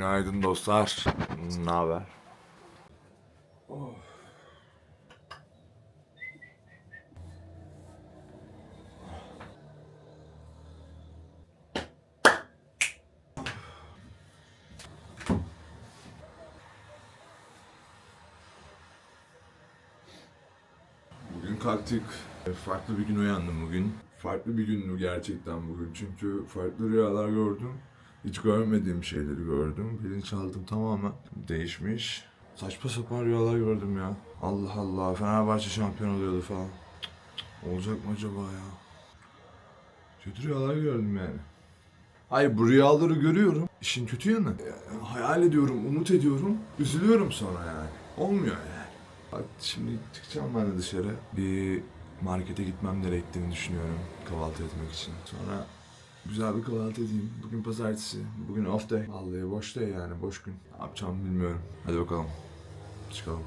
Günaydın dostlar. Ne haber? Bugün kalktık. Farklı bir gün uyandım bugün. Farklı bir gün gerçekten bugün. Çünkü farklı rüyalar gördüm. Hiç görmediğim şeyleri gördüm. Bilinçaltım tamamen değişmiş. Saçma sapan rüyalar gördüm ya. Allah Allah. Fenerbahçe şampiyon oluyordu falan. Olacak mı acaba ya? Kötü rüyalar gördüm yani. Hayır bu rüyaları görüyorum. İşin kötü yanı. Yani hayal ediyorum, umut ediyorum. Üzülüyorum sonra yani. Olmuyor yani. Bak şimdi çıkacağım ben de dışarı. Bir markete gitmem gerektiğini düşünüyorum kahvaltı etmek için. Sonra güzel bir kahvaltı edeyim. Bugün pazartesi. Bugün off day. Vallahi boş day yani boş gün. Ne bilmiyorum. Hadi bakalım. Çıkalım.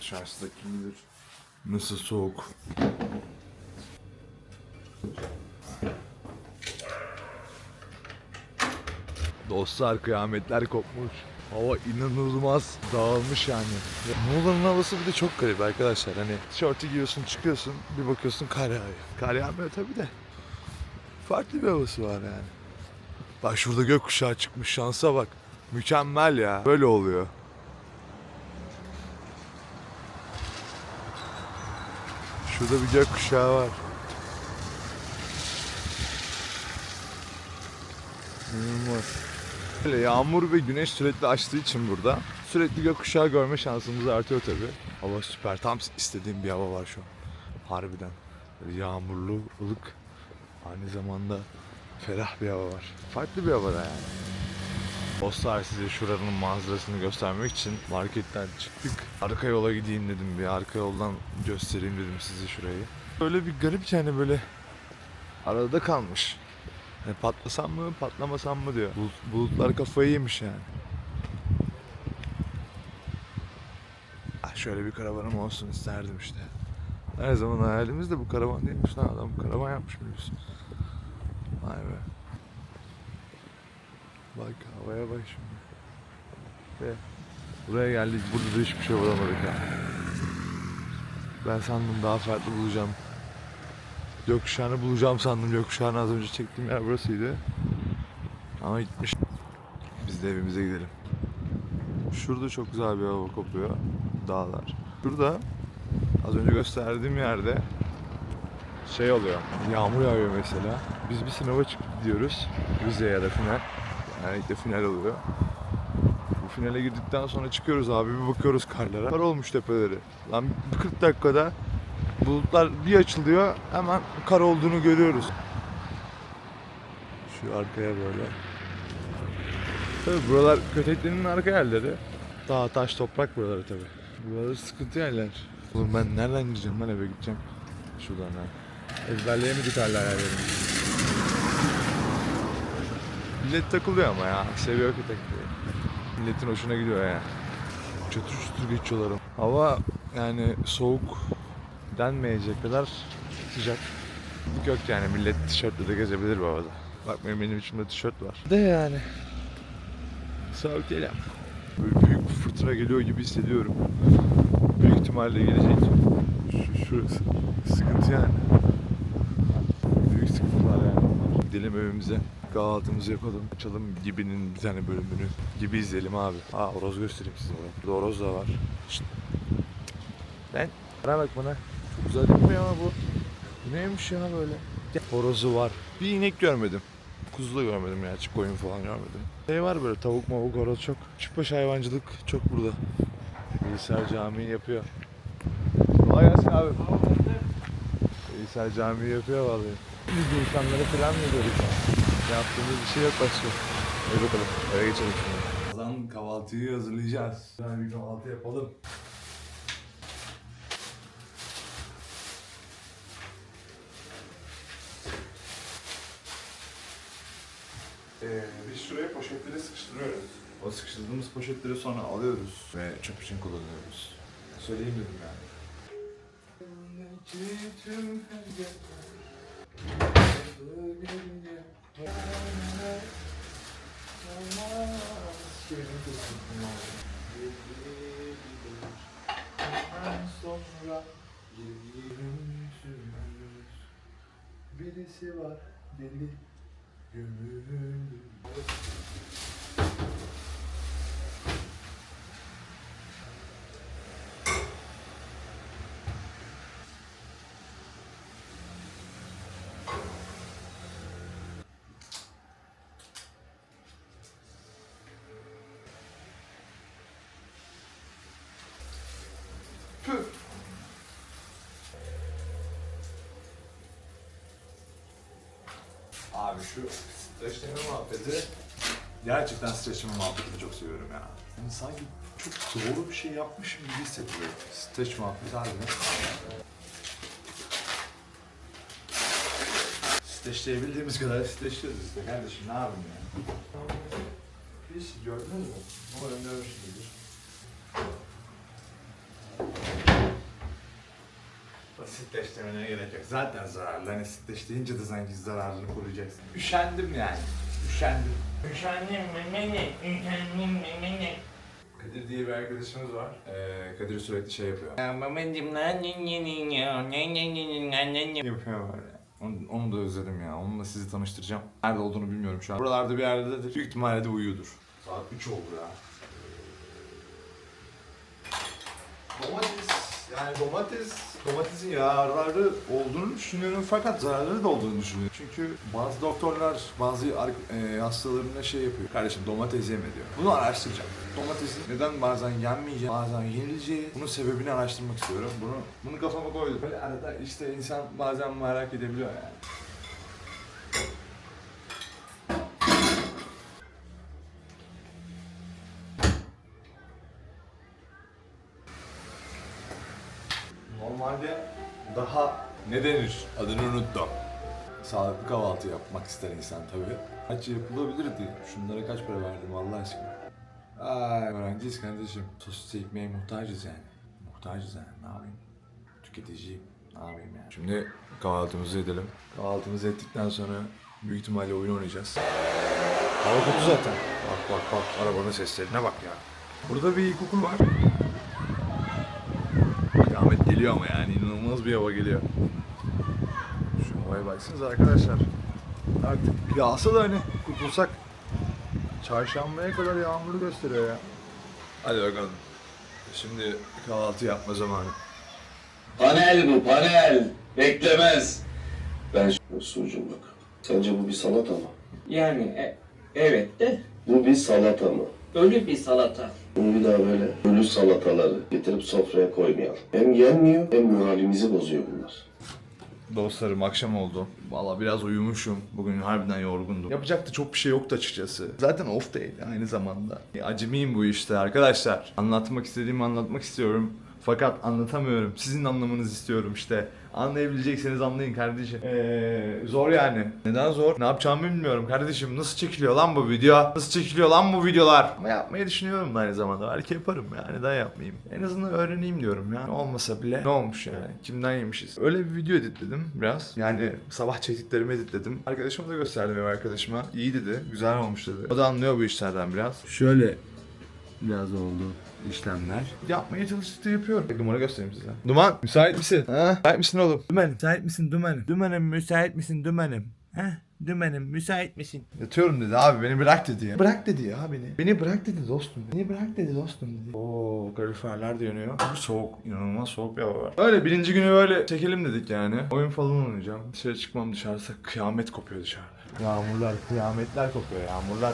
Dışarısı da kim bilir. Nasıl soğuk. Dostlar kıyametler kopmuş. Hava inanılmaz dağılmış yani. Muğla'nın havası bir de çok garip arkadaşlar. Hani tişörtü giyiyorsun çıkıyorsun bir bakıyorsun kar yağıyor. Kar yağmıyor tabii de. Farklı bir havası var yani. Bak şurada gökkuşağı çıkmış şansa bak. Mükemmel ya. Böyle oluyor. Şurada bir gökkuşağı var. İnanılmaz. Böyle yağmur ve güneş sürekli açtığı için burada sürekli gökkuşağı görme şansımız artıyor tabi. Hava süper. Tam istediğim bir hava var şu an. Harbiden. Yağmurlu, ılık. Aynı zamanda ferah bir hava var. Farklı bir hava da yani. Dostlar size şuranın manzarasını göstermek için marketten çıktık. Arka yola gideyim dedim bir arka yoldan göstereyim dedim size şurayı. Böyle bir garip yani böyle arada kalmış. Yani patlasam mı patlamasam mı diyor. Bulut- bulutlar kafayı yemiş yani. Ah, şöyle bir karavanım olsun isterdim işte. Her zaman hayalimiz de bu karavan değilmiş lan adam karavan yapmış biliyorsun. Vay be. Bak havaya bak şimdi. Ve buraya geldik burada da hiçbir şey bulamadık ha. Ben sandım daha farklı bulacağım. Gökkuşağını bulacağım sandım. Gökkuşağını az önce çektiğim yer burasıydı. Ama gitmiş. Biz de evimize gidelim. Şurada çok güzel bir hava kopuyor. Dağlar. Şurada az önce gösterdiğim yerde şey oluyor. Yağmur yağıyor mesela. Biz bir sınava çıkıp gidiyoruz. Vize ya da final. Genellikle final oluyor. Bu finale girdikten sonra çıkıyoruz abi bir bakıyoruz karlara. Kar olmuş tepeleri. Lan 40 dakikada bulutlar bir açılıyor hemen kar olduğunu görüyoruz. Şu arkaya böyle. Tabi buralar Kötekli'nin arka yerleri. Dağ, taş, toprak buraları tabi. Buraları sıkıntı yerler. Oğlum ben nereden gideceğim ben eve gideceğim. Şuradan ha. Ezberleyemedik hala yerlerimi. Millet takılıyor ama ya. Seviyor Kötekli'yi. Milletin hoşuna gidiyor ya. Çatır çutur geçiyorlar. Hava yani soğuk denmeyecek kadar sıcak. Yok yani millet tişörtle de gezebilir bu havada. Bakmayın benim içimde tişört var. De yani. Soğuk değil ama. Böyle büyük bir fırtına geliyor gibi hissediyorum. Büyük ihtimalle gelecek. Şu, şurası. Sıkıntı yani. Büyük sıkıntılar yani. Gidelim evimize. Kahvaltımızı yapalım. Açalım Gibi'nin bir tane bölümünü. Gibi izleyelim abi. Aa horoz göstereyim size. Burada horoz da var. Şşt. Lan bana bak bana. Güzel değil mi ya bu? Neymiş ya böyle? Horozu var. Bir inek görmedim. Kuzu da görmedim ya. Açık koyun falan görmedim. Şey var böyle tavuk mavuk horoz çok. Çiftbaş hayvancılık çok burada. Bilgisayar Camii yapıyor. Kolay gelsin abi. Bilgisayar Camii yapıyor vallahi. Biz de insanlara falan veriyoruz. Yaptığımız bir şey yok başka. Hadi bakalım eve geçelim şimdi. Birazdan kahvaltıyı hazırlayacağız. Ben bir kahvaltı yapalım. Şuraya poşetleri sıkıştırıyoruz. O sıkıştırdığımız poşetleri sonra alıyoruz ve çöp için kullanıyoruz. Söyleyeyim dedim yani. sonra Birisi var deli gönül Abi şu streçleme muhabbeti gerçekten streçleme muhabbetini çok seviyorum ya. Yani sanki çok doğru bir şey yapmışım gibi hissediyorum. Streç muhabbeti harbiden. Streçleyebildiğimiz kadar streçliyoruz işte kardeşim ne yapayım ya. Hiç gördünüz mü? Umarım görmüşsünüzdür. Basitleştirmene gerek yok. Zaten zararlı. Hani basitleştirince de sanki zararını koruyacaksın. Üşendim yani. Üşendim. Üşendim memeni, üşendim memeni. Kadir diye bir arkadaşımız var. Ee, Kadir sürekli şey yapıyor. Babacım lan ne ne ne ne ne ne ne ne ne ne Yapıyor böyle. Onu, onu da özledim ya. Onunla sizi tanıştıracağım. Nerede olduğunu bilmiyorum şu an. Buralarda bir yerdedir. Büyük ihtimalle de uyuyordur. Saat 3 oldu ya. Domates, yani domates, domatesin yararları olduğunu düşünüyorum fakat zararları da olduğunu düşünüyorum. Çünkü bazı doktorlar bazı e, hastalarına şey yapıyor. Kardeşim domates yeme diyor. Bunu araştıracağım. Domatesin neden bazen yenmeyeceği, bazen yenileceği, bunun sebebini araştırmak istiyorum. Bunu bunu kafama koydum. Böyle arada işte insan bazen merak edebiliyor yani. Normalde daha ne denir? Adını unuttum. Sağlıklı kahvaltı yapmak ister insan tabii. Kaç yapılabilirdi? Şunlara kaç para verdim Allah aşkına? Ay öğrenciyiz kardeşim. Sosyal ekmeğe muhtacız yani. Muhtacız yani ne yapayım? Tüketiciyim. Ne yapayım yani? Şimdi kahvaltımızı edelim. Kahvaltımızı ettikten sonra büyük ihtimalle oyun oynayacağız. Hava kötü zaten. Bak bak bak arabanın seslerine bak ya. Burada bir ilkokul var. Geliyor ama yani inanılmaz bir hava geliyor. Şu havaya baksanıza arkadaşlar. Artık yağsa da hani kurtulsak. Çarşambaya kadar yağmuru gösteriyor ya. Hadi bakalım. Şimdi kahvaltı yapma zamanı. Panel bu panel. Beklemez. Ben sucuğum bak. Sence bu bir salata mı? Yani e, evet de Bu bir salata mı? Ölü bir salata. Bunu bir daha böyle ölü salataları getirip sofraya koymayalım. Hem yenmiyor hem moralimizi bozuyor bunlar. Dostlarım akşam oldu. Valla biraz uyumuşum. Bugün harbiden yorgundum. Yapacak da çok bir şey yoktu açıkçası. Zaten off değil aynı zamanda. E, Acemiyim bu işte arkadaşlar. Anlatmak istediğimi anlatmak istiyorum. Fakat anlatamıyorum. Sizin anlamanızı istiyorum işte. Anlayabilecekseniz anlayın kardeşim. Ee, zor yani. Neden zor? Ne yapacağımı bilmiyorum kardeşim. Nasıl çekiliyor lan bu video? Nasıl çekiliyor lan bu videolar? Ama yapmayı düşünüyorum da aynı zamanda. Belki yaparım ya. Neden yapmayayım? En azından öğreneyim diyorum ya. Olmasa bile ne olmuş yani? Kimden yemişiz? Öyle bir video editledim biraz. Yani sabah çektiklerimi editledim. Arkadaşıma da gösterdim ev arkadaşıma. İyi dedi. Güzel olmuş dedi. O da anlıyor bu işlerden biraz. Şöyle biraz oldu işlemler. Yapmaya çalıştıkça yapıyorum. Dumanı göstereyim size. Duman müsait misin? Ha? Müsait misin oğlum? Dümen müsait misin dümenim? Dümenim müsait misin dümenim? Heh dümenim müsait misin? Yatıyorum dedi abi beni bırak dedi ya. Bırak dedi ya beni. Beni bırak dedi dostum. Beni bırak dedi dostum dedi. Oo kaloriferler de yanıyor. Abi soğuk. inanılmaz soğuk bir hava var. Öyle birinci günü böyle çekelim dedik yani. Oyun falan oynayacağım. Dışarı çıkmam dışarısı kıyamet kopuyor dışarıda. Yağmurlar, kıyametler kopuyor yağmurlar.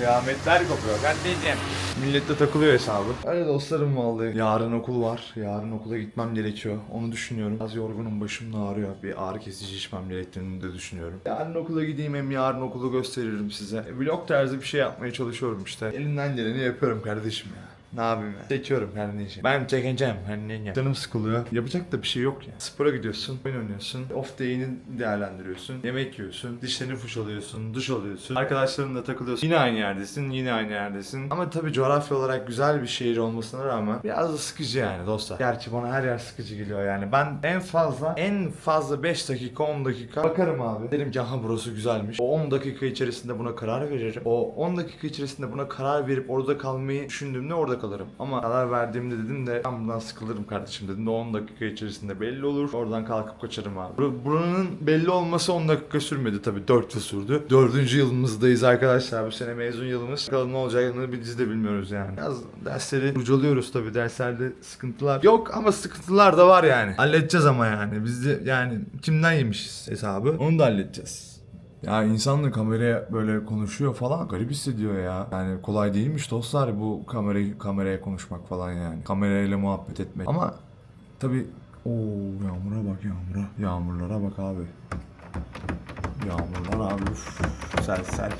Kıyametler kopuyor kardeşim. Millet de takılıyor hesabı. Öyle dostlarım vallahi. Yarın okul var. Yarın okula gitmem gerekiyor. Onu düşünüyorum. Az yorgunum başım da ağrıyor. Bir ağrı kesici içmem gerektiğini de düşünüyorum. Yarın okula gideyim hem yarın okulu gösteririm size. E, Vlog tarzı bir şey yapmaya çalışıyorum işte. Elimden geleni yapıyorum kardeşim ya. Ne yapayım ya? Çekiyorum kendi işimi. Ben çekeceğim kendi işimi. Canım sıkılıyor. Yapacak da bir şey yok ya. Spora gidiyorsun, oyun oynuyorsun. Off day'ini değerlendiriyorsun. Yemek yiyorsun. Dişlerini fırçalıyorsun. Duş alıyorsun. Arkadaşlarınla takılıyorsun. Yine aynı yerdesin. Yine aynı yerdesin. Ama tabii coğrafya olarak güzel bir şehir olmasına rağmen biraz da sıkıcı yani dostlar. Gerçi bana her yer sıkıcı geliyor yani. Ben en fazla en fazla 5 dakika 10 dakika bakarım abi. Derim ki aha burası güzelmiş. O 10 dakika içerisinde buna karar veririm. O 10 dakika içerisinde buna karar verip orada kalmayı düşündüğümde orada kalırım. Ama karar verdiğimde dedim de ben bundan sıkılırım kardeşim dedim de 10 dakika içerisinde belli olur. Oradan kalkıp kaçarım abi. Bur- Buranın belli olması 10 dakika sürmedi tabii 4 yıl sürdü. 4. yılımızdayız arkadaşlar. Bu sene mezun yılımız. Bakalım ne olacağını biz de bilmiyoruz yani. Biraz dersleri kurcalıyoruz tabii. Derslerde sıkıntılar yok ama sıkıntılar da var yani. Halledeceğiz ama yani. Biz de yani kimden yemişiz hesabı onu da halledeceğiz. Ya insan da kameraya böyle konuşuyor falan garip hissediyor ya. Yani kolay değilmiş dostlar bu kamerayı kameraya konuşmak falan yani. Kamerayla muhabbet etmek. Ama tabi o yağmura bak yağmura. Yağmurlara bak abi. Yağmurlar abi uf. Sel sel.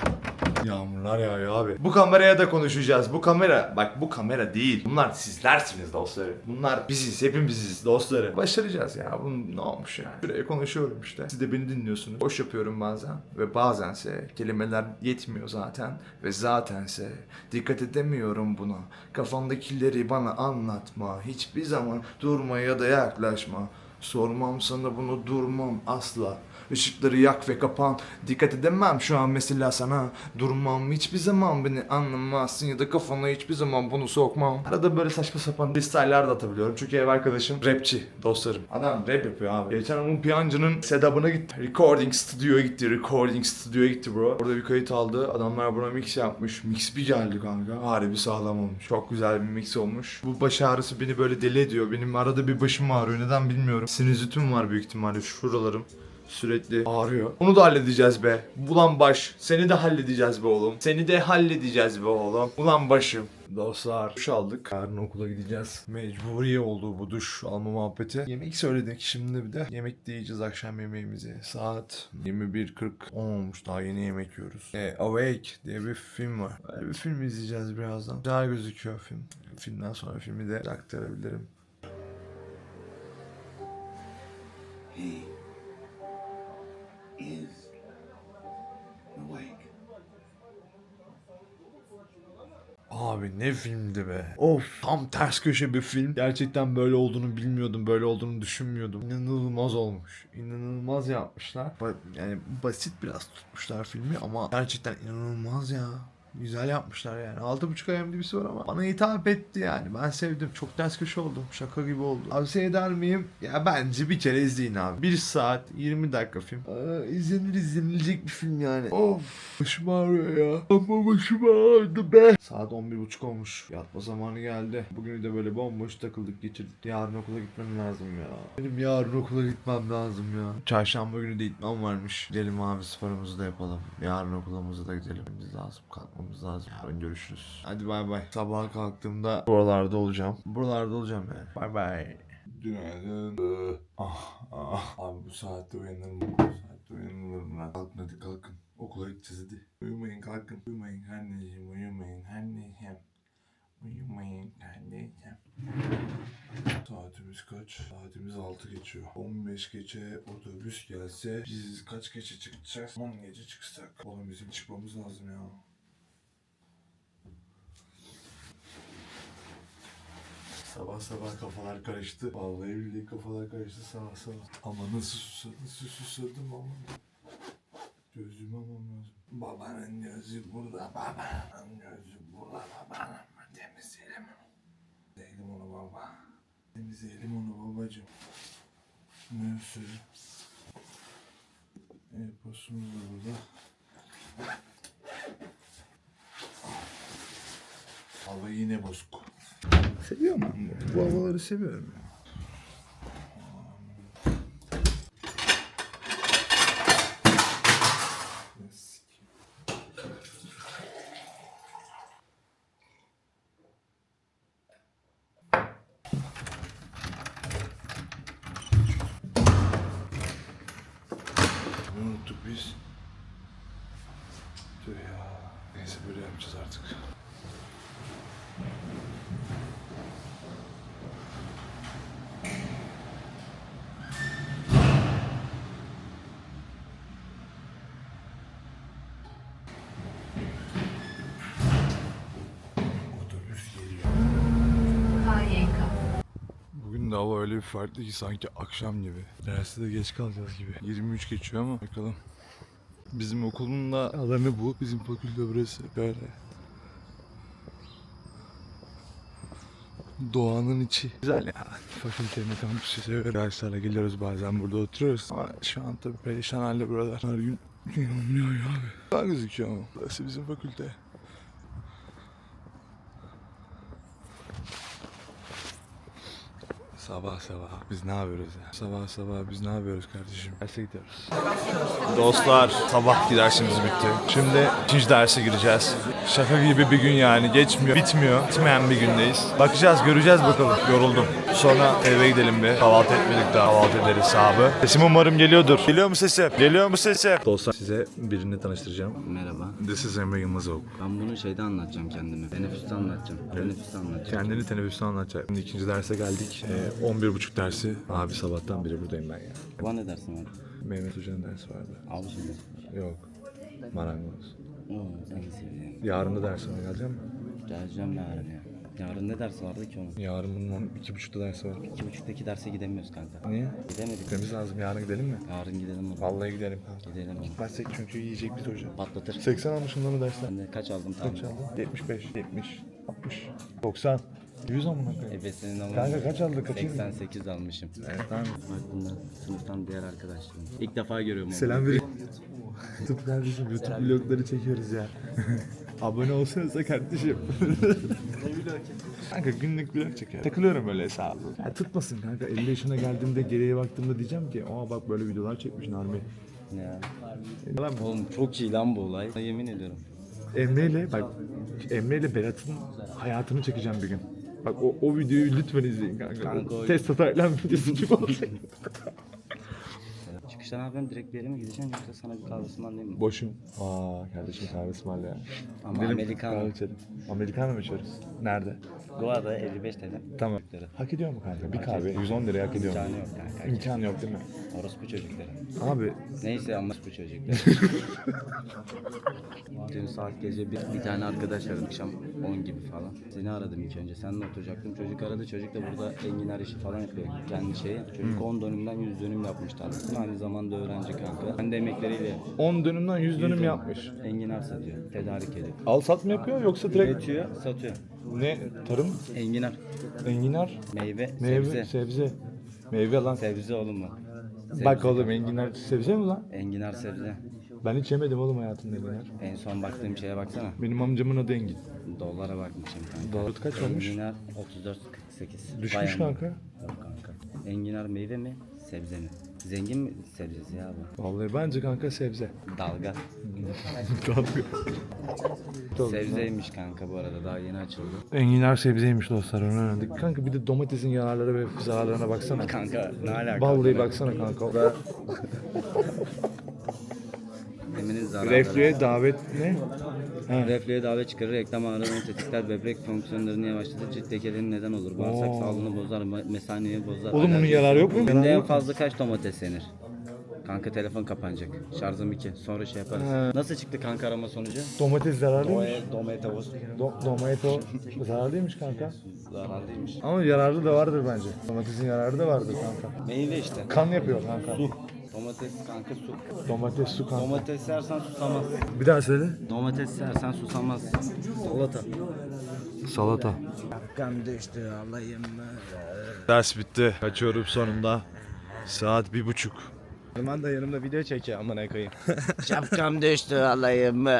Yağmurlar yağıyor abi. Bu kameraya da konuşacağız. Bu kamera bak bu kamera değil. Bunlar sizlersiniz dostları. Bunlar biziz hepimiziz dostları. Başaracağız ya. Bu ne olmuş yani. Şuraya konuşuyorum işte. Siz de beni dinliyorsunuz. Boş yapıyorum bazen. Ve bazense kelimeler yetmiyor zaten. Ve zatense dikkat edemiyorum buna. Kafamdakileri bana anlatma. Hiçbir zaman durma ya da yaklaşma. Sormam sana bunu durmam asla. Işıkları yak ve kapan. Dikkat edemem şu an mesela sana. Durmam hiçbir zaman beni anlamazsın ya da kafana hiçbir zaman bunu sokmam. Arada böyle saçma sapan freestyle'lar da atabiliyorum. Çünkü ev arkadaşım rapçi dostlarım. Adam rap yapıyor abi. Geçen onun piyancının sedabına gitti. Recording stüdyoya gitti. Recording stüdyoya gitti bro. Orada bir kayıt aldı. Adamlar buna mix yapmış. Mix bir geldi kanka. Harbi sağlam olmuş. Çok güzel bir mix olmuş. Bu baş ağrısı beni böyle deli ediyor. Benim arada bir başım ağrıyor. Neden bilmiyorum. Sinüzitim var büyük ihtimalle. Şuralarım sürekli ağrıyor. Onu da halledeceğiz be. Ulan baş. Seni de halledeceğiz be oğlum. Seni de halledeceğiz be oğlum. Ulan başım. Dostlar duş aldık. Yarın okula gideceğiz. Mecburi oldu bu duş alma muhabbeti. Yemek söyledik şimdi bir de. Yemek de yiyeceğiz akşam yemeğimizi. Saat 21.40 10 olmuş daha yeni yemek yiyoruz. E, Awake diye bir film var. Böyle bir film izleyeceğiz birazdan. Güzel gözüküyor film. Filmden sonra filmi de aktarabilirim. He is awake. Abi ne filmdi be. Of tam ters köşe bir film. Gerçekten böyle olduğunu bilmiyordum. Böyle olduğunu düşünmüyordum. İnanılmaz olmuş. İnanılmaz yapmışlar. Ba- Yani basit biraz tutmuşlar filmi ama gerçekten inanılmaz ya. Güzel yapmışlar yani. 6.5 IMDb'si var ama bana hitap etti yani. Ben sevdim. Çok ters köşe oldum. Şaka gibi oldu. Tavsiye eder miyim? Ya bence bir kere izleyin abi. 1 saat 20 dakika film. Aa, izlenir izlenilecek bir film yani. Of. Başım ağrıyor ya. Ama başım ağrıdı be. Saat 11.30 olmuş. Yatma zamanı geldi. Bugünü de böyle bomboş takıldık geçirdik. Yarın okula gitmem lazım ya. Benim yarın okula gitmem lazım ya. Çarşamba günü de gitmem varmış. Gidelim abi sporumuzu da yapalım. Yarın okulumuza da gidelim. Biz lazım kalkmamız lazım. Yarın görüşürüz. Hadi bay bay. Sabah kalktığımda buralarda olacağım. Buralarda olacağım yani. Bay bay. Günaydın. Ah ah. Abi bu saatte uyanırım. Bu saatte uyanırım ben. Kalkın hadi kalkın. Okula gideceğiz hadi. Uyumayın kalkın. Uyumayın anneciğim uyumayın anneciğim. Uyumayın anneciğim. Saatimiz kaç? Saatimiz 6 geçiyor. 15 geçe otobüs gelse biz kaç geçe çıkacağız? 10 gece çıksak. Oğlum bizim çıkmamız lazım ya. Sabah sabah kafalar karıştı. Vallahi billahi kafalar karıştı sabah sabah. Ama nasıl susadım, nasıl susadım ama. Gözümü almam lazım. Babanın gözü burada, babanın gözü burada, babanın. Temizleyelim. Temizleyelim onu baba. Temizleyelim onu babacım. Ne sürü? E-postumuz da burada. Hava yine bozuk. Seviyorum ben bu. Bu havaları seviyorum ya. Unuttuk biz. Tüh ya. Neyse böyle yapacağız artık. Hava öyle bir farklı ki sanki akşam gibi. Derste de geç kalacağız gibi. 23 geçiyor ama bakalım. Bizim okulun da alanı bu. Bizim fakülte burası. Böyle. Doğanın içi. Güzel ya. Fakültenin kampüsü seviyorum. Derslerle geliyoruz bazen burada oturuyoruz. Ama şu an tabii perişan halde buralar. Her gün yağmur yağıyor abi. Daha gözüküyor ama. Burası bizim fakülte. Sabah sabah biz ne yapıyoruz ya? Sabah sabah biz ne yapıyoruz kardeşim? Derse gidiyoruz. Dostlar sabah dersimiz bitti. Şimdi ikinci derse gireceğiz. Şaka gibi bir gün yani geçmiyor, bitmiyor. Bitmeyen bir gündeyiz. Bakacağız, göreceğiz bakalım. Yoruldum. Sonra eve gidelim bir. Kahvaltı etmedik daha. Kahvaltı ederiz abi. Sesim umarım geliyordur. Geliyor mu sesim? Geliyor mu sesim? Dostlar size birini tanıştıracağım. Merhaba. This is Emre Yılmazov. Ben bunu şeyde anlatacağım kendimi. Teneffüste anlatacağım. Teneffüste anlatacağım. Kendini teneffüste anlatacak. Şimdi ikinci derse geldik. Ee, 11.30 dersi. Abi sabahtan beri buradayım ben ya. Baba ne dersin abi? Mehmet Hoca'nın dersi vardı. Al şimdi. Yok. Marangoz. Oo, en sevdiğim. Yarın da dersi var. Geleceğim mi? Geleceğim yarın ya. Yarın ne dersi vardı ki onun? Yarın bunun iki buçukta dersi var. İki buçuktaki derse gidemiyoruz kanka. Niye? Gidemedik. Gitmemiz lazım. Yarın gidelim mi? Yarın gidelim oğlum. Vallahi gidelim kanka. Gidelim oğlum. Gitmezsek çünkü yiyecek biz hoca. Patlatır. 80 almışım da mı dersler? Ben de kaç aldım tamam. Kaç aldın? 75, 70, 60, 90. 100 amına koyayım. Ebesinin ama Kanka kaç aldık? Kaç 88 almışım. Tamam. Bak bunlar sınıftan diğer arkadaşlarım. İlk defa görüyorum onu. Selam verin. YouTube kardeşim YouTube vlogları çekiyoruz ya. Abone olsanıza kardeşim. kanka günlük vlog çekiyorum. Takılıyorum böyle hesabı. Ya tutmasın kanka. 50 yaşına geldiğimde geriye baktığımda diyeceğim ki aa bak böyle videolar çekmiş Narmi. Ya. Lan Oğlum çok iyi lan bu olay. Yemin ediyorum. Emre ile bak Emre ile Berat'ın hayatını çekeceğim bir gün. Bak o, o videoyu lütfen izleyin kanka. Kanka Test atarlan videosu gibi olacak. Çıkışta ne yapayım? Direkt bir yere mi gideceksin yoksa sana bir kahvesini alayım mı? Boşum. Aa kardeşim kahvesi var ya. Ama Gidelim, Americano. Kahve içelim. Americano mı içiyoruz? Nerede? Arada 55 TL. Tamam. Hak ediyor mu kanka? Bir kahve 110 liraya hak ediyor mu? İmkanı yok kanka. İmkanı yok değil mi? Orospu çocukları. Abi Neyse ama bu çocuklar. Dün saat gece bir, bir tane arkadaş aradı akşam 10 gibi falan. Seni aradım ilk önce. Seninle oturacaktım. Çocuk aradı. Çocuk da burada enginar işi falan yapıyor. Kendi şeyi. Çocuk 10 dönümden 100 dönüm aslında. Aynı zamanda öğrenci kanka. Kendi emekleriyle 10 dönümden 100 dönüm yapmış. enginar satıyor. Tedarik ediyor. Al sat mı yapıyor yoksa direkt Üretiyor, satıyor. ne? Tarım, Enginar, enginar, meyve, meyve, sebze. sebze. Meyve lan. Sebze oğlum. Sebze. Bak oğlum enginar sebze mi lan? Enginar sebze. Ben hiç yemedim oğlum hayatımda enginar. En son baktığım şeye baksana. Benim amcamın adı Engin. Dolara bakmışım kanka. Dolar kaç olmuş? Enginar 34.48. Düşmüş Bayağı- kanka. Yok kanka. Enginar meyve mi? Sebze mi? Zengin mi sebzesi ya bu? Vallahi bence kanka sebze. Dalga. Sebzeymiş kanka bu arada daha yeni açıldı. Enginar sebzeymiş dostlar onu öğrendik. Kanka bir de domatesin yararları ve zararlarına baksana. Kanka ne alaka? Vallahi baksana kanka. Eminin zararları. Reflüye davet ne? Reflüye davet çıkarır, reklam ağrılarını tetikler, böbrek fonksiyonlarını yavaşlatır, cilt lekelerinin neden olur, bağırsak Oo. sağlığını bozar, me- mesaneyi bozar. Oğlum bunun yararı yok mu? Günde en fazla kaç domates yenir? Kanka telefon kapanacak. Şarjım 2. Sonra şey yaparız. He. Nasıl çıktı kanka arama sonucu? Domates zararlıymış. Domates. Do- domato zararlıymış kanka. Zararlıymış. Ama yararlı da vardır bence. Domatesin yararı da vardır kanka. Meyve işte. Kan yapıyor kanka. Su. Domates kanka su. Domates su kanka. Domates yersen susamaz. Bir daha söyle. Domates yersen susamaz. Salata. Salata. Kan düştü alayım Ders bitti. Kaçıyorum sonunda. Saat bir buçuk. Zaman da yanımda video çekiyor amına koyayım. Şapkam düştü alayım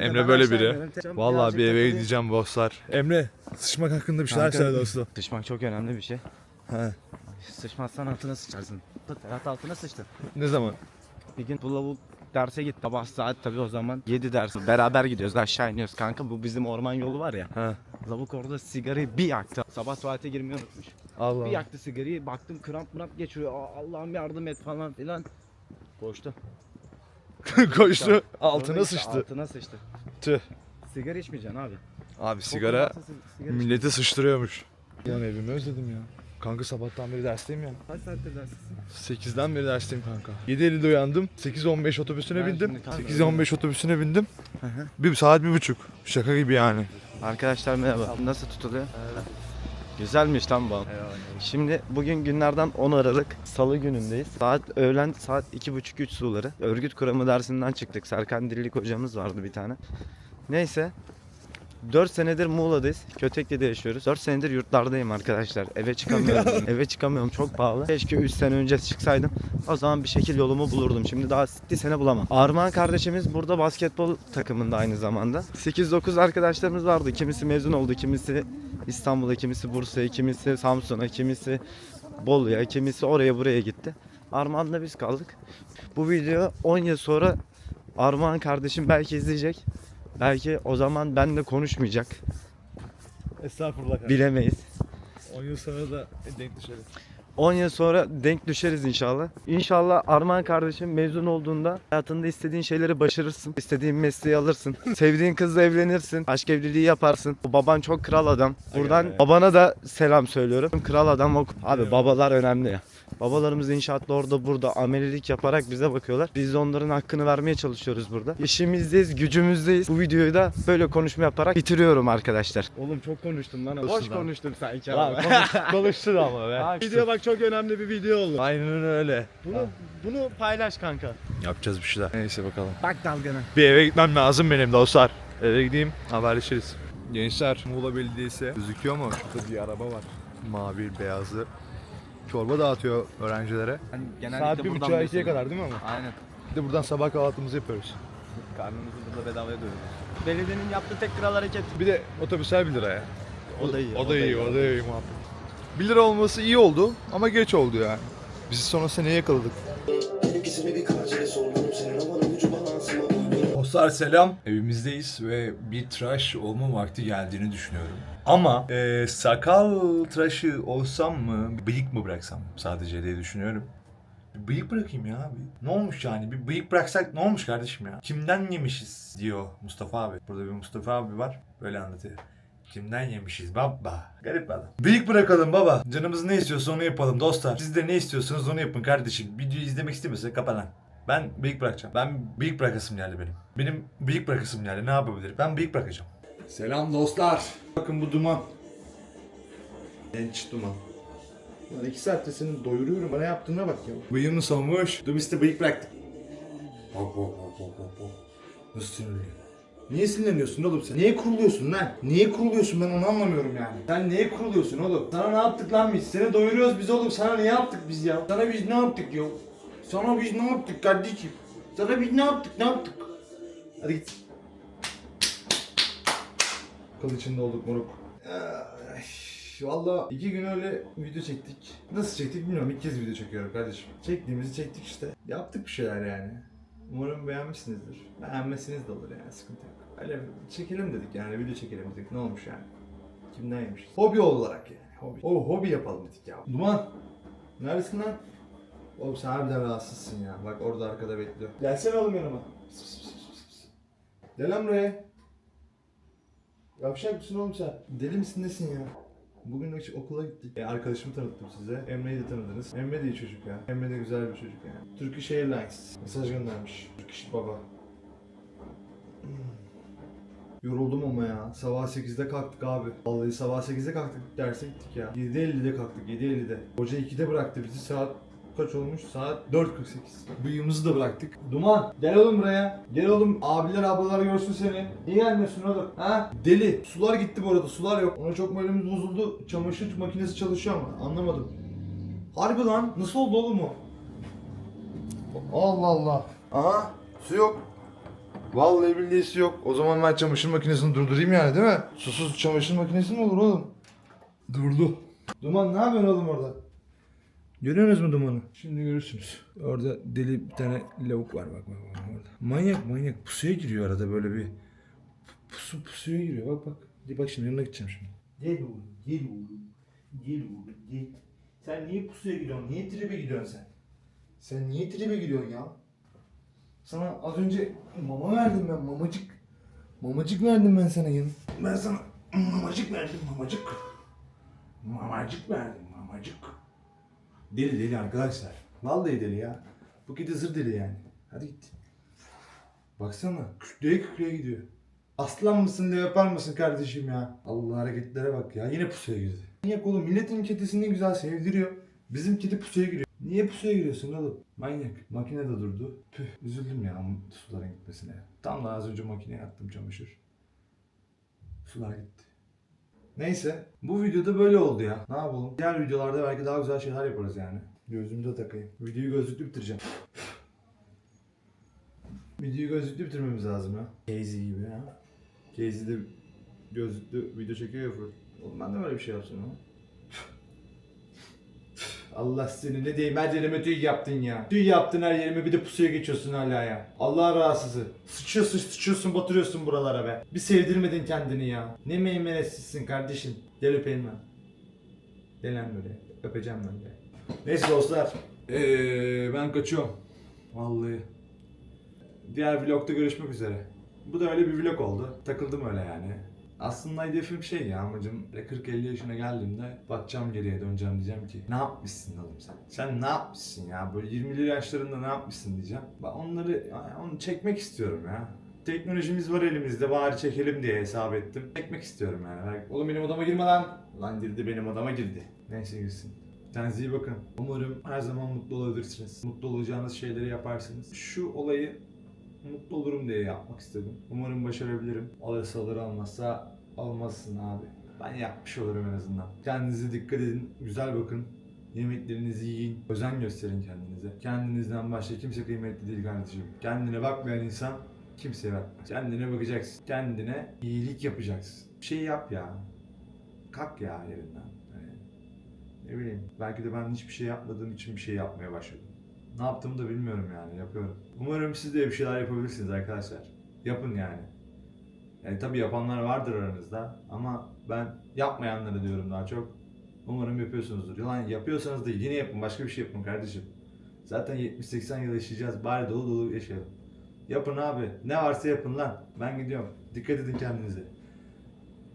Emre böyle biri. Vallahi bir eve gideceğim bosslar. Emre sıçmak hakkında bir şeyler söyle dostum. Sıçmak çok önemli bir şey. He. Sıçmazsan altına sıçarsın. Ferhat altına sıçtı. Ne zaman? Bir gün bu lavuk derse gitti. Sabah saat tabii o zaman 7 ders. Beraber gidiyoruz aşağı iniyoruz kanka. Bu bizim orman yolu var ya. He. Lavuk orada sigarayı bir yaktı. Sabah tuvalete girmeyi unutmuş. Allah. Bir yaktı sigarayı. Baktım kramp mramp geçiriyor. Aa, Allah'ım yardım et falan filan. Koştu. Koştu. Altına işte sıçtı. Altına sıçtı. Tüh. Sigara içmeyeceksin abi. Abi sigara Kokun varsa sigara iç. milleti sıçtırıyormuş. Lan evimi özledim ya. Kanka sabahtan beri dersteyim ya. Kaç saattir derstesin? 8'den beri dersteyim kanka. 7.50'de uyandım. 8.15 otobüsüne Ben bindim. şimdi kanka- 8.15 otobüsüne bindim. Bir saat bir buçuk. Şaka gibi yani. Arkadaşlar merhaba. Nasıl tutuluyor? Güzelmiş lan bu. Şimdi bugün günlerden 10 Aralık Salı günündeyiz. Saat öğlen saat 2.30-3 suları. Örgüt kuramı dersinden çıktık. Serkan Dirilik hocamız vardı bir tane. Neyse 4 senedir Muğla'dayız. Kötekli'de yaşıyoruz. 4 senedir yurtlardayım arkadaşlar. Eve çıkamıyorum. Eve çıkamıyorum çok pahalı. Keşke 3 sene önce çıksaydım. O zaman bir şekil yolumu bulurdum. Şimdi daha 7 sene bulamam. Armağan kardeşimiz burada basketbol takımında aynı zamanda. 8-9 arkadaşlarımız vardı. Kimisi mezun oldu, kimisi İstanbul'a, kimisi Bursa'ya, kimisi Samsun'a, kimisi Bolu'ya, kimisi oraya buraya gitti. Armağan'la biz kaldık. Bu video 10 yıl sonra Armağan kardeşim belki izleyecek. Belki o zaman benle konuşmayacak. Estağfurullah kardeşim. Bilemeyiz. 10 yıl sonra da denk düşeriz. 10 yıl sonra denk düşeriz inşallah. İnşallah Armağan kardeşim mezun olduğunda hayatında istediğin şeyleri başarırsın. İstediğin mesleği alırsın. Sevdiğin kızla evlenirsin. Aşk evliliği yaparsın. Baban çok kral adam. Buradan be. babana da selam söylüyorum. Kral adam o. Abi babalar önemli ya. Babalarımız inşaatta orada burada amelilik yaparak bize bakıyorlar. Biz de onların hakkını vermeye çalışıyoruz burada. İşimizdeyiz, gücümüzdeyiz. Bu videoyu da böyle konuşma yaparak bitiriyorum arkadaşlar. Oğlum çok konuştum lan. Boş konuştum sanki Lan konuş, konuştun ama be. Abi, video bak çok önemli bir video oldu. Aynen öyle. Bunu bunu paylaş kanka. Yapacağız bir şeyler. Neyse bakalım. Bak dalgana. Bir eve gitmem lazım benim dostlar. Eve gideyim haberleşiriz. Gençler Muğla Belediyesi gözüküyor mu? Şurada bir araba var. Mavi beyazlı. Çorba dağıtıyor öğrencilere. Saat bir buçuğa ikiye kadar değil mi ama? Aynen. Bir de buradan sabah kahvaltımızı yapıyoruz. Karnımızı burada bedavaya doyuruyoruz. Belediyenin yaptığı tek kral hareket. Bir de otobüsler 1 lira ya. O da iyi. O da iyi, o da iyi muhabbet. 1 lira olması iyi oldu ama geç oldu yani. Bizi sonra seneye yakaladık. Benimkisini bir karaciğere sordum Dostlar selam. Evimizdeyiz ve bir tıraş olma vakti geldiğini düşünüyorum. Ama e, sakal tıraşı olsam mı, bıyık mı bıraksam sadece diye düşünüyorum. Bir bıyık bırakayım ya abi. Ne olmuş yani? Bir bıyık bıraksak ne olmuş kardeşim ya? Kimden yemişiz diyor Mustafa abi. Burada bir Mustafa abi var. Böyle anlatıyor. Kimden yemişiz baba? Garip adam. Bıyık bırakalım baba. Canımız ne istiyorsa onu yapalım dostlar. Siz de ne istiyorsanız onu yapın kardeşim. Videoyu izlemek istemiyorsa kapa lan. Ben bıyık bırakacağım. Ben bıyık bırakasım geldi benim. Benim bıyık bırakasım geldi. Ne yapabilirim? Ben bıyık bırakacağım. Selam dostlar. Bakın bu duman. Genç duman. Lan iki saatte seni doyuruyorum. Bana yaptığına bak ya. Bıyığını solmuş. Dur işte bıyık bıraktık. Hop hop hop hop hop hop. Nasıl sinirleniyor? Niye sinirleniyorsun oğlum sen? Niye kuruluyorsun lan? Niye kuruluyorsun ben onu anlamıyorum yani. Sen niye kuruluyorsun oğlum? Sana ne yaptık lan biz? Seni doyuruyoruz biz oğlum. Sana ne yaptık biz ya? Sana biz ne yaptık ya? Sana biz ne yaptık kardeşim? Sana biz ne yaptık ne yaptık? Hadi git. Kıl içinde olduk moruk. Valla iki gün öyle video çektik. Nasıl çektik bilmiyorum. İlk kez video çekiyorum kardeşim. Çektiğimizi çektik işte. Yaptık bir şeyler yani. Umarım beğenmişsinizdir. Beğenmesiniz de olur yani sıkıntı yok. Öyle çekelim dedik yani video çekelim dedik. Ne olmuş yani? Kimden yemişiz? Hobi olarak yani. Hobi. O hobi yapalım dedik ya. Duman. Neredesin lan? Oğlum sen harbiden rahatsızsın ya. Bak orada arkada bekliyor. Gelsene oğlum yanıma. Gel lan buraya. Yavşak mısın oğlum sen? Deli misin nesin ya? Bugün ok- okula gittik. E, arkadaşımı tanıttım size. Emre'yi de tanıdınız. Emre de iyi çocuk ya. Emre de güzel bir çocuk yani. Turkish Airlines. Mesaj göndermiş. Turkish baba. Yoruldum ama ya. Sabah 8'de kalktık abi. Vallahi sabah 8'de kalktık derse gittik ya. 7.50'de kalktık 7.50'de. Hoca 2'de bıraktı bizi saat kaç olmuş? Saat 4.48. Bıyığımızı da bıraktık. Duman gel oğlum buraya. Gel oğlum abiler ablalar görsün seni. Niye gelmiyorsun oğlum? Ha? Deli. Sular gitti bu arada sular yok. Ona çok moralimiz bozuldu. Çamaşır makinesi çalışıyor ama anlamadım. Harbi lan nasıl oldu oğlum o? Allah Allah. Aha su yok. Vallahi billahi su yok. O zaman ben çamaşır makinesini durdurayım yani değil mi? Susuz çamaşır makinesi mi olur oğlum? Durdu. Duman ne yapıyorsun oğlum orada? Görüyorsunuz mu dumanı? Şimdi görürsünüz. Orada deli bir tane lavuk var bak bak bak orada. Manyak manyak pusuya giriyor arada böyle bir pusu pusuya giriyor bak bak. Hadi bak şimdi yanına gideceğim şimdi. Gel oğlum gel oğlum. Gel oğlum gel. Sen niye pusuya giriyorsun? Niye tribe gidiyorsun sen? Sen niye tribe giriyorsun ya? Sana az önce mama verdim ben mamacık. Mamacık verdim ben sana yanım. Ben sana mamacık verdim mamacık. Mamacık verdim mamacık. Deli deli arkadaşlar. Vallahi deli ya. Bu kedi zır deli yani. Hadi git. Baksana kükreye kükreye gidiyor. Aslan mısın diye yapar mısın kardeşim ya? Allah hareketlere bak ya. Yine pusuya girdi. Niye oğlum? Milletin kedisini güzel sevdiriyor. Bizim kedi pusuya giriyor. Niye pusuya giriyorsun oğlum? Manyak. Makine de durdu. Püh üzüldüm ya suların gitmesine. Tam da az önce makineye attım çamaşır. Sular gitti. Neyse. Bu videoda böyle oldu ya. Ne yapalım? Diğer videolarda belki daha güzel şeyler yaparız yani. Gözlüğümü de takayım. Videoyu gözlüklü bitireceğim. Videoyu gözlüklü bitirmemiz lazım ya. Casey gibi ya. Casey de gözlüklü video çekiyor ya. Oğlum ben de böyle bir şey yapsın ama. Allah seni ne diyeyim her yerime tüy yaptın ya. Tüy yaptın her yerime bir de pusuya geçiyorsun hala ya. Allah rahatsızı. Sıçıyorsun sıçıyorsun batırıyorsun buralara be. Bir sevdirmedin kendini ya. Ne meymenetsizsin kardeşim. Gel öpeyim ben. Gel lan böyle. Öpeceğim ben de. Neyse dostlar. Ee, ben kaçıyorum. Vallahi. Diğer vlogda görüşmek üzere. Bu da öyle bir vlog oldu. Takıldım öyle yani. Aslında hedefim şey ya amacım 40-50 yaşına geldiğimde bakacağım geriye döneceğim diyeceğim ki ne yapmışsın oğlum sen? Sen ne yapmışsın ya? Böyle 20'li yaşlarında ne yapmışsın diyeceğim. Ben onları onu çekmek istiyorum ya. Teknolojimiz var elimizde bari çekelim diye hesap ettim. Çekmek istiyorum yani. Oğlum benim odama girme lan. Lan girdi benim odama girdi. Neyse girsin. Kendinize iyi bakın. Umarım her zaman mutlu olabilirsiniz. Mutlu olacağınız şeyleri yaparsınız. Şu olayı mutlu olurum diye yapmak istedim. Umarım başarabilirim. Alırsa alır almazsa almazsın abi. Ben yapmış olurum en azından. Kendinize dikkat edin. Güzel bakın. Yemeklerinizi yiyin. Özen gösterin kendinize. Kendinizden başka kimse kıymetli değil kardeşim. Kendine bakmayan insan kimseye bakmaz. Kendine bakacaksın. Kendine iyilik yapacaksın. Bir şey yap ya. Kalk ya yerinden. Hani ne bileyim. Belki de ben hiçbir şey yapmadığım için bir şey yapmaya başladım. Ne yaptığımı da bilmiyorum yani. Yapıyorum. Umarım siz de bir şeyler yapabilirsiniz arkadaşlar. Yapın yani. Yani tabii yapanlar vardır aranızda ama ben yapmayanları diyorum daha çok. Umarım yapıyorsunuzdur. Lan yapıyorsanız da yine yapın. Başka bir şey yapın kardeşim. Zaten 70-80 yıl yaşayacağız. Bari dolu dolu yaşayalım. Yapın abi. Ne varsa yapın lan. Ben gidiyorum. Dikkat edin kendinize.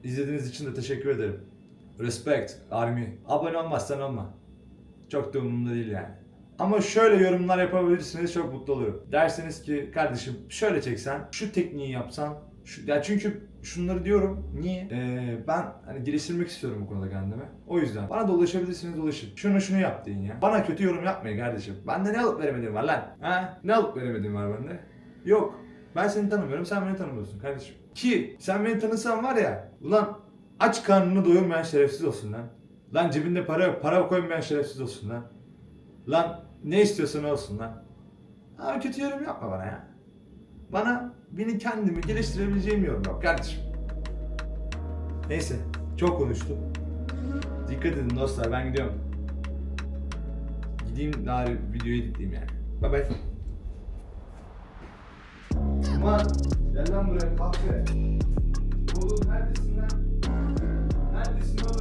İzlediğiniz için de teşekkür ederim. Respect Army. Abone olmazsan olma. Çok da umurumda değil yani. Ama şöyle yorumlar yapabilirsiniz çok mutlu olurum. Derseniz ki kardeşim şöyle çeksen, şu tekniği yapsan, şu, ya çünkü şunları diyorum. Niye? Ee, ben hani geliştirmek istiyorum bu konuda kendimi. O yüzden bana da ulaşabilirsiniz ulaşın. Şunu şunu yap deyin ya. Bana kötü yorum yapmayın kardeşim. Bende ne alıp veremediğim var lan? Ha? Ne alıp veremediğim var bende? Yok. Ben seni tanımıyorum, sen beni tanımıyorsun kardeşim. Ki sen beni tanısan var ya, ulan aç karnını doyurmayan şerefsiz olsun lan. Lan cebinde para yok, para koymayan şerefsiz olsun lan. Lan ne istiyorsan olsun lan. Abi kötü yorum yapma bana ya. Bana beni kendimi geliştirebileceğim yorum kardeşim. Neyse çok konuştum. Dikkat edin dostlar ben gidiyorum. Gideyim daha videoyu editleyeyim yani. Bye bye. Aman gel lan buraya kahve. Oğlum neredesin lan? Neredesin oğlum?